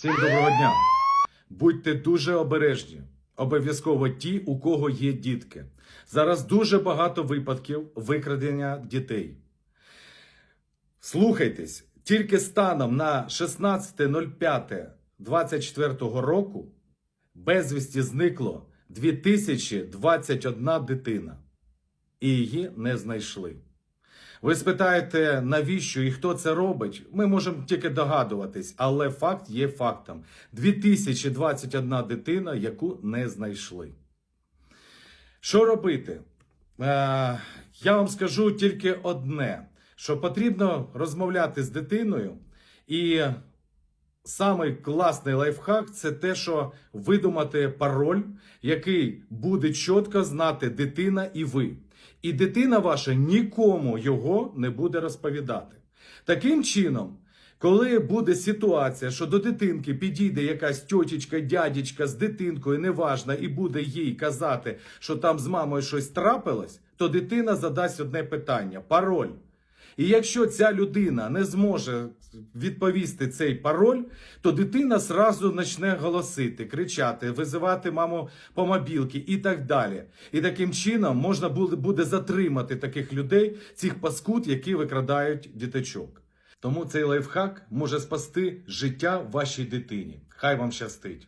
Всім доброго дня. Будьте дуже обережні. Обов'язково ті, у кого є дітки. Зараз дуже багато випадків викрадення дітей. Слухайтесь, тільки станом на 16.05.24 року безвісті зникло 2021 дитина. І її не знайшли. Ви спитаєте, навіщо і хто це робить? Ми можемо тільки догадуватись, але факт є фактом: 2021 дитина, яку не знайшли. Що робити? Е, я вам скажу тільки одне: що потрібно розмовляти з дитиною, і самий класний лайфхак це те, що видумати пароль, який буде чітко знати дитина і ви. І дитина ваша нікому його не буде розповідати. Таким чином, коли буде ситуація, що до дитинки підійде якась тьотічка, дядечка з дитинкою, неважна, і буде їй казати, що там з мамою щось трапилось, то дитина задасть одне питання: пароль. І якщо ця людина не зможе відповісти цей пароль, то дитина зразу почне голосити, кричати, визивати маму по мобілки і так далі. І таким чином можна буде затримати таких людей, цих паскуд, які викрадають діточок. Тому цей лайфхак може спасти життя вашій дитині. Хай вам щастить!